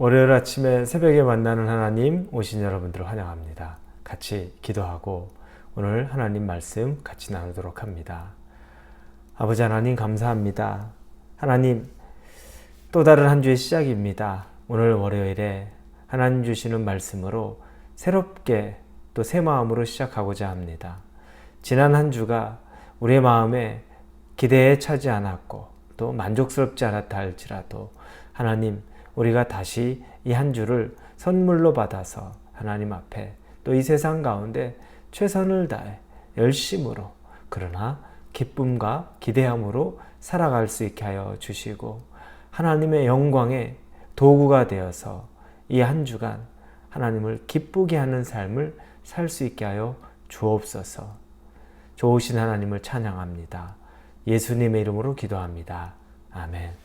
월요일 아침에 새벽에 만나는 하나님 오신 여러분들을 환영합니다. 같이 기도하고 오늘 하나님 말씀 같이 나누도록 합니다. 아버지 하나님 감사합니다. 하나님 또 다른 한 주의 시작입니다. 오늘 월요일에 하나님 주시는 말씀으로 새롭게 또 새 마음으로 시작하고자 합니다. 지난 한 주가 우리의 마음에 기대에 차지 않았고 또 만족스럽지 않았다 할지라도 하나님 우리가 다시 이 한 주를 선물로 받아서 하나님 앞에 또 이 세상 가운데 최선을 다해 열심으로 그러나 기쁨과 기대함으로 살아갈 수 있게 하여 주시고 하나님의 영광의 도구가 되어서 이 한 주간 하나님을 기쁘게 하는 삶을 살 수 있게 하여 주옵소서. 좋으신 하나님을 찬양합니다. 예수님의 이름으로 기도합니다. 아멘.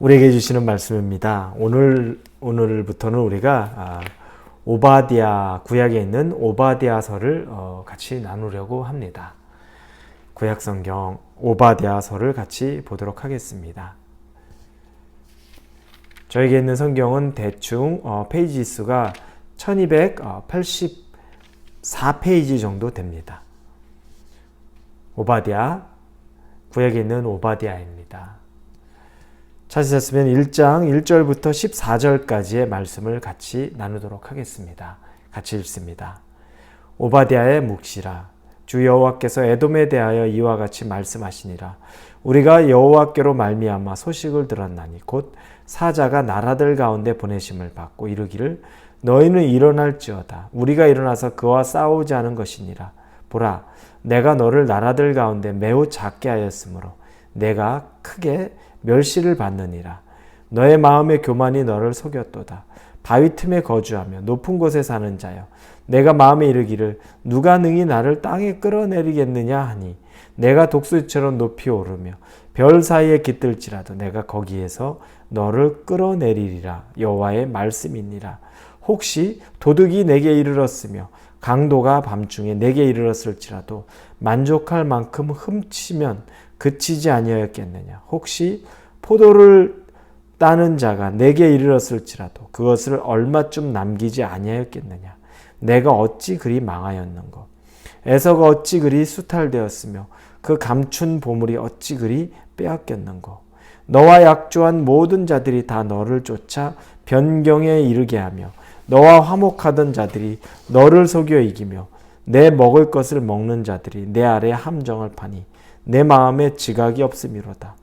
우리에게 주시는 말씀입니다. 오늘 오늘부터는 우리가 아, 오바디아 구약에 있는 오바디아서를 어, 같이 나누려고 합니다. 구약 성경 오바디아서를 같이 보도록 하겠습니다. 저에게 있는 성경은 대충 어, 페이지 수가 1284페이지 정도 됩니다. 오바디아 구약에 있는 오바디아입니다. 찾으셨으면 1장 1절부터 14절까지의 말씀을 같이 나누도록 하겠습니다. 같이 읽습니다. 오바디아의 묵시라 주 여호와께서 에돔에 대하여 이와 같이 말씀하시니라 우리가 여호와께로 말미암아 소식을 들었나니 곧 사자가 나라들 가운데 보내심을 받고 이르기를 너희는 일어날지어다 우리가 일어나서 그와 싸우지 않은 것이니라 보라 내가 너를 나라들 가운데 매우 작게 하였으므로 내가 크게 멸시를 받느니라. 너의 마음의 교만이 너를 속였도다. 바위 틈에 거주하며 높은 곳에 사는 자여 내가 마음에 이르기를 누가 능히 나를 땅에 끌어내리겠느냐 하니 내가 독수리처럼 높이 오르며 별 사이에 깃들지라도 내가 거기에서 너를 끌어내리리라. 여호와의 말씀이니라. 혹시 도둑이 내게 이르렀으며 강도가 밤중에 내게 이르렀을지라도 만족할 만큼 훔치면 그치지 아니하였겠느냐? 혹시 포도를 따는 자가 내게 이르렀을지라도 그것을 얼마쯤 남기지 아니하였겠느냐? 내가 어찌 그리 망하였는고? 에서가 어찌 그리 수탈되었으며 그 감춘 보물이 어찌 그리 빼앗겼는고? 너와 약조한 모든 자들이 다 너를 쫓아 변경에 이르게 하며 너와 화목하던 자들이 너를 속여 이기며 내 먹을 것을 먹는 자들이 내 아래 함정을 파니 내 마음에 지각이 없음이로다.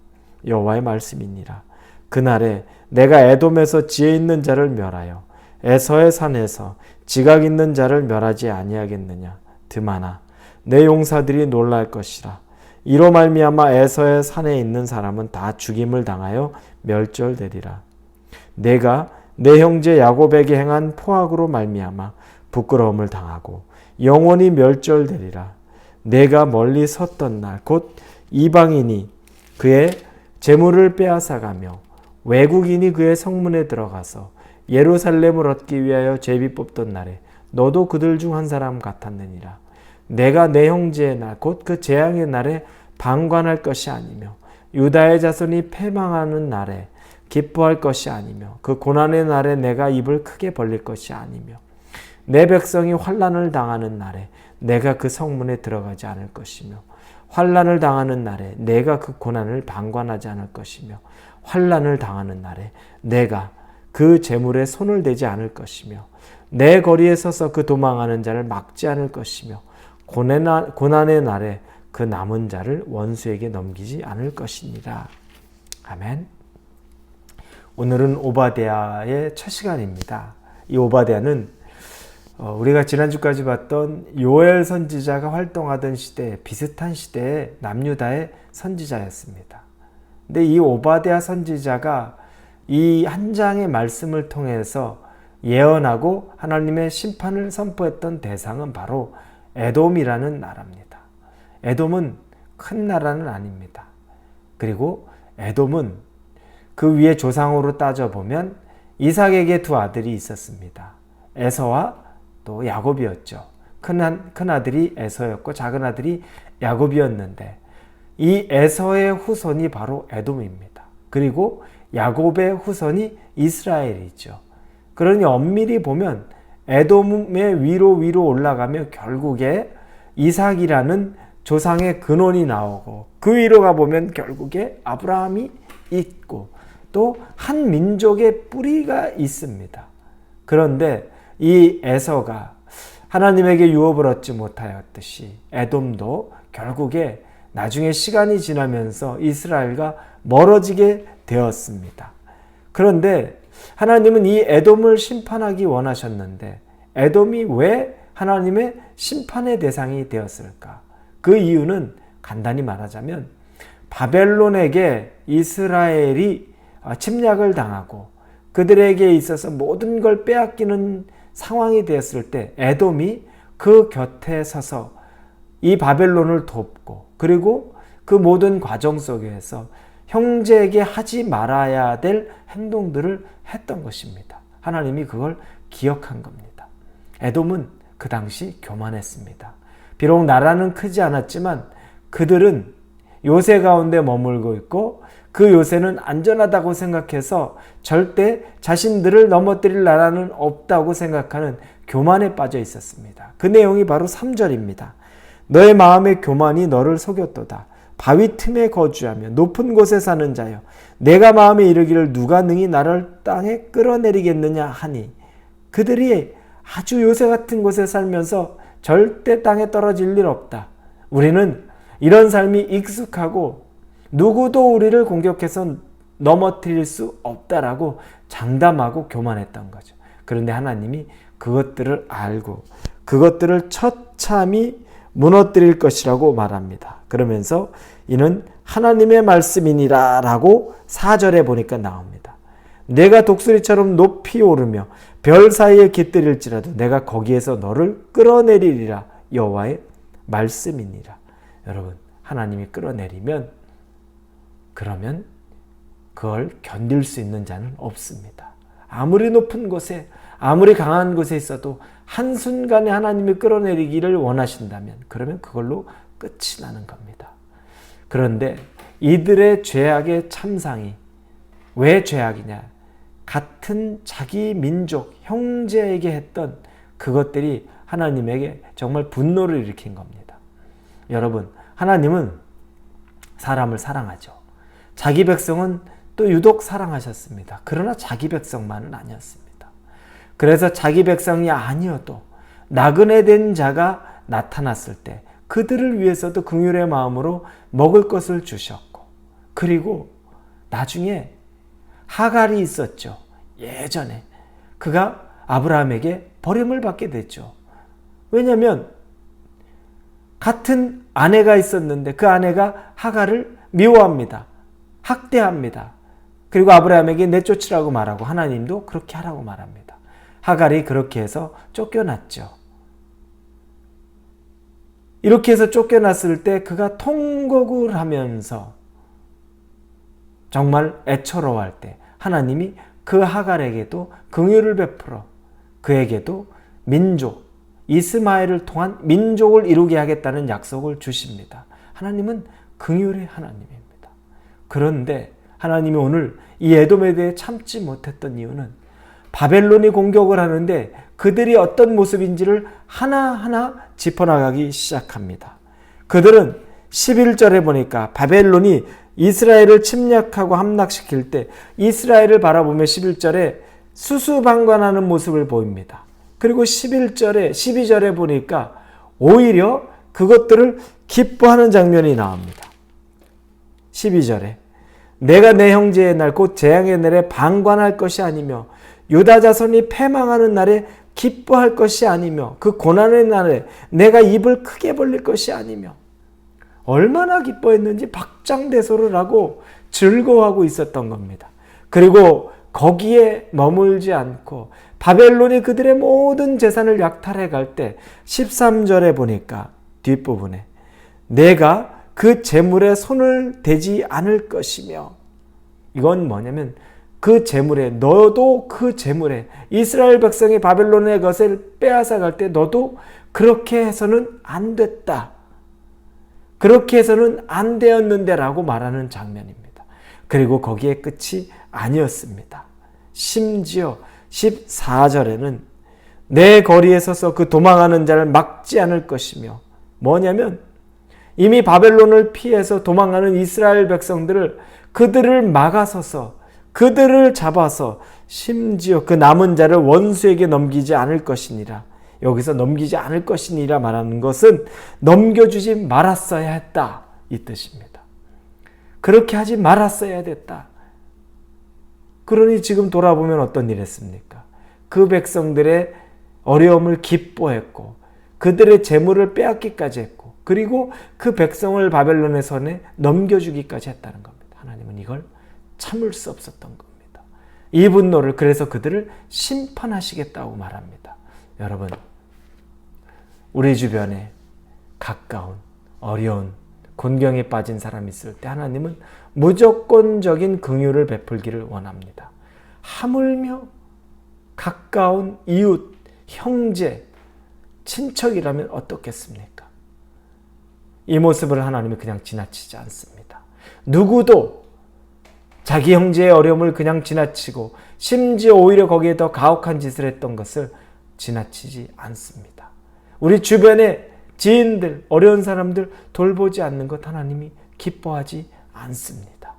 여호와의 말씀이니라. 그날에 내가 에돔에서 지혜 있는 자를 멸하여 에서의 산에서 지각 있는 자를 멸하지 아니하겠느냐? 드마나 내 용사들이 놀랄 것이라. 이로 말미암아 에서의 산에 있는 사람은 다 죽임을 당하여 멸절되리라. 내가 내 형제 야곱에게 행한 포악으로 말미암아 부끄러움을 당하고 영원히 멸절되리라 내가 멀리 섰던 날 곧 이방인이 그의 재물을 빼앗아가며 외국인이 그의 성문에 들어가서 예루살렘을 얻기 위하여 제비 뽑던 날에 너도 그들 중 한 사람 같았느니라. 내가 내 형제의 날, 곧 그 재앙의 날에 방관할 것이 아니며 유다의 자손이 패망하는 날에 기뻐할 것이 아니며 그 고난의 날에 내가 입을 크게 벌릴 것이 아니며 내 백성이 환란을 당하는 날에 내가 그 성문에 들어가지 않을 것이며 환란을 당하는 날에 내가 그 고난을 방관하지 않을 것이며 환란을 당하는 날에 내가 그 재물에 손을 대지 않을 것이며 내 거리에 서서 그 도망하는 자를 막지 않을 것이며 고난의 날에 그 남은 자를 원수에게 넘기지 않을 것이니라. 아멘. 오늘은 오바데아의 첫 시간입니다. 이 오바데아는 어, 우리가 지난주까지 봤던 요엘 선지자가 활동하던 시대 비슷한 시대의 남유다의 선지자였습니다. 근데 이 오바데아 선지자가 이 한 장의 말씀을 통해서 예언하고 하나님의 심판을 선포했던 대상은 바로 에돔이라는 나라입니다. 에돔은 큰 나라는 아닙니다. 그리고 에돔은 그 위에 조상으로 따져보면 이삭에게 두 아들이 있었습니다. 에서와 또 야곱이었죠. 큰, 큰 아들이 에서였고 작은 아들이 야곱이었는데 이 에서의 후손이 바로 에돔입니다. 그리고 야곱의 후손이 이스라엘이죠. 그러니 엄밀히 보면 에돔의 위로 위로 올라가며 결국에 이삭이라는 조상의 근원이 나오고 그 위로 가보면 결국에 아브라함이 있고 또 한 민족의 뿌리가 있습니다. 그런데 이 에서가 하나님에게 유업을 얻지 못하였듯이 에돔도 결국에 나중에 시간이 지나면서 이스라엘과 멀어지게 되었습니다. 그런데 하나님은 이 에돔을 심판하기 원하셨는데 에돔이 왜 하나님의 심판의 대상이 되었을까? 그 이유는 간단히 말하자면 바벨론에게 이스라엘이 침략을 당하고 그들에게 있어서 모든 걸 빼앗기는 상황이 되었을 때 에돔이 그 곁에 서서 이 바벨론을 돕고 그리고 그 모든 과정 속에서 형제에게 하지 말아야 될 행동들을 했던 것입니다. 하나님이 그걸 기억한 겁니다. 에돔은 그 당시 교만했습니다. 비록 나라는 크지 않았지만 그들은 요새 가운데 머물고 있고 그 요새는 안전하다고 생각해서 절대 자신들을 넘어뜨릴 나라는 없다고 생각하는 교만에 빠져 있었습니다. 그 내용이 바로 3절입니다. 너의 마음의 교만이 너를 속였도다. 바위 틈에 거주하며 높은 곳에 사는 자여 내가 마음에 이르기를 누가 능히 나를 땅에 끌어내리겠느냐 하니 그들이 아주 요새 같은 곳에 살면서 절대 땅에 떨어질 일 없다. 우리는 이런 삶이 익숙하고 누구도 우리를 공격해서 넘어뜨릴 수 없다라고 장담하고 교만했던 거죠. 그런데 하나님이 그것들을 알고 그것들을 처참히 무너뜨릴 것이라고 말합니다. 그러면서 이는 하나님의 말씀이니라 라고 4절에 보니까 나옵니다. 내가 독수리처럼 높이 오르며 별 사이에 깃들일지라도 내가 거기에서 너를 끌어내리리라 여호와의 말씀이니라. 여러분 하나님이 끌어내리면 그러면 그걸 견딜 수 있는 자는 없습니다. 아무리 높은 곳에 아무리 강한 곳에 있어도 한순간에 하나님이 끌어내리기를 원하신다면 그러면 그걸로 끝이 나는 겁니다. 그런데 이들의 죄악의 참상이 왜 죄악이냐? 같은 자기 민족, 형제에게 했던 그것들이 하나님에게 정말 분노를 일으킨 겁니다. 여러분, 하나님은 사람을 사랑하죠. 자기 백성은 또 유독 사랑하셨습니다. 그러나 자기 백성만은 아니었습니다. 그래서 자기 백성이 아니어도 나그네 된 자가 나타났을 때 그들을 위해서도 긍휼의 마음으로 먹을 것을 주셨고 그리고 나중에 하갈이 있었죠. 예전에 그가 아브라함에게 버림을 받게 됐죠. 왜냐하면 같은 아내가 있었는데 그 아내가 하갈을 미워합니다. 학대합니다. 그리고 아브라함에게 내쫓으라고 말하고 하나님도 그렇게 하라고 말합니다. 하갈이 그렇게 해서 쫓겨났죠. 이렇게 해서 쫓겨났을 때 그가 통곡을 하면서 정말 애처로워할 때 하나님이 그 하갈에게도 긍휼을 베풀어 그에게도 민족 이스마엘을 통한 민족을 이루게 하겠다는 약속을 주십니다. 하나님은 긍휼의 하나님입니다. 그런데 하나님이 오늘 이 에돔에 대해 참지 못했던 이유는 바벨론이 공격을 하는데 그들이 어떤 모습인지를 하나하나 짚어나가기 시작합니다. 그들은 11절에 보니까 바벨론이 이스라엘을 침략하고 함락시킬 때 이스라엘을 바라보며 11절에 수수방관하는 모습을 보입니다. 그리고 11절에 12절에 보니까 오히려 그것들을 기뻐하는 장면이 나옵니다. 12절에 내가 내 형제의 날 곧 재앙의 날에 방관할 것이 아니며 유다 자손이 패망하는 날에 기뻐할 것이 아니며 그 고난의 날에 내가 입을 크게 벌릴 것이 아니며 얼마나 기뻐했는지 박장대소를 하고 즐거워하고 있었던 겁니다. 그리고 거기에 머물지 않고 바벨론이 그들의 모든 재산을 약탈해 갈 때 13절에 보니까 뒷부분에 내가 그 재물에 손을 대지 않을 것이며 이건 뭐냐면 그 재물에 너도 그 재물에 이스라엘 백성이 바벨론의 것을 빼앗아 갈 때 너도 그렇게 해서는 안 됐다. 그렇게 해서는 안 되었는데라고 말하는 장면입니다. 그리고 거기에 끝이 아니었습니다. 심지어 14절에는 내 거리에 서서 그 도망하는 자를 막지 않을 것이며 뭐냐면 이미 바벨론을 피해서 도망가는 이스라엘 백성들을 그들을 막아서서 그들을 잡아서 심지어 그 남은 자를 원수에게 넘기지 않을 것이니라. 여기서 넘기지 않을 것이니라 말하는 것은 넘겨주지 말았어야 했다. 이 뜻입니다. 그렇게 하지 말았어야 됐다. 그러니 지금 돌아보면 어떤 일 했습니까? 그 백성들의 어려움을 기뻐했고 그들의 재물을 빼앗기까지 했고 그리고 그 백성을 바벨론의 손에 넘겨주기까지 했다는 겁니다. 하나님은 이걸 참을 수 없었던 겁니다. 이 분노를 그래서 그들을 심판하시겠다고 말합니다. 여러분 우리 주변에 가까운 어려운 곤경에 빠진 사람이 있을 때 하나님은 무조건적인 긍휼을 베풀기를 원합니다. 하물며 가까운 이웃, 형제, 친척이라면 어떻겠습니까? 이 모습을 하나님이 그냥 지나치지 않습니다. 누구도 자기 형제의 어려움을 그냥 지나치고 심지어 오히려 거기에 더 가혹한 짓을 했던 것을 지나치지 않습니다. 우리 주변에 지인들, 어려운 사람들 돌보지 않는 것 하나님이 기뻐하지 않습니다.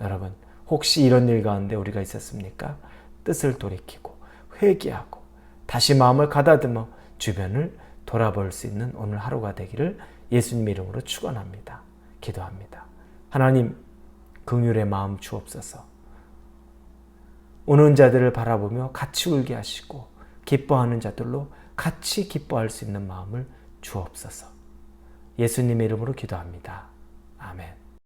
여러분, 혹시 이런 일 가운데 우리가 있었습니까? 뜻을 돌이키고 회개하고 다시 마음을 가다듬어 주변을 돌아볼 수 있는 오늘 하루가 되기를 예수님 이름으로 축원합니다. 기도합니다. 하나님 긍휼의 마음 주옵소서. 우는 자들을 바라보며 같이 울게 하시고 기뻐하는 자들로 같이 기뻐할 수 있는 마음을 주옵소서. 예수님의 이름으로 기도합니다. 아멘.